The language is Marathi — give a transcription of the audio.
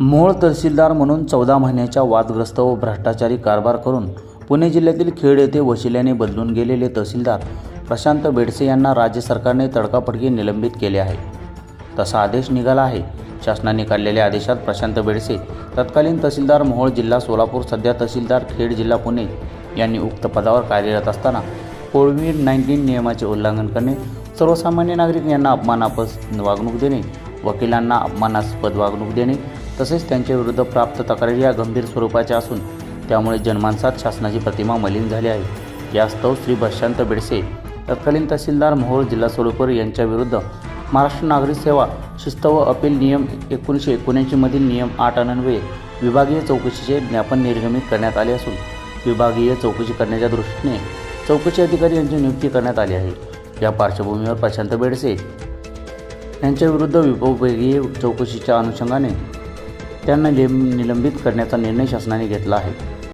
मोहोळ तहसीलदार म्हणून चौदा महिन्याच्या वादग्रस्त व भ्रष्टाचारी कारभार करून पुणे जिल्ह्यातील खेड येथे वशिल्याने बदलून गेलेले तहसीलदार प्रशांत बेडसे यांना राज्य सरकारने तडकाफडकी निलंबित केले आहे. तसा आदेश निघाला आहे. शासनाने काढलेल्या आदेशात प्रशांत बेडसे तत्कालीन तहसीलदार मोहोळ जिल्हा सोलापूर सध्या तहसीलदार खेड जिल्हा पुणे यांनी उक्त पदावर कार्यरत असताना कोविड नाईन्टीन नियमाचे उल्लंघन करणे सर्वसामान्य नागरिक यांना अपमानापद वागणूक देणे वकिलांना अपमानास्पद वागणूक देणे तसेच त्यांच्याविरुद्ध प्राप्त तक्रारी या गंभीर स्वरूपाच्या असून त्यामुळे जन्मानसात शासनाची प्रतिमा मलिन झाली आहे. यास्तव श्री प्रशांत बेडसे तत्कालीन तहसीलदार मोहोळ जिल्हा सोलापूर यांच्याविरुद्ध महाराष्ट्र नागरिक सेवा शिस्त व अपील नियम एकोणीसशे एकोणऐंशीमधील नियम आठ अन्वये विभागीय चौकशीचे ज्ञापन निर्गमित करण्यात आले असून विभागीय चौकशी करण्याच्या दृष्टीने चौकशी अधिकारी यांची नियुक्ती करण्यात आली आहे. या पार्श्वभूमीवर प्रशांत बेडसे यांच्याविरुद्ध विभागीय चौकशीच्या अनुषंगाने त्यांना निलंबित करण्याचा निर्णय शासनाने घेतला आहे.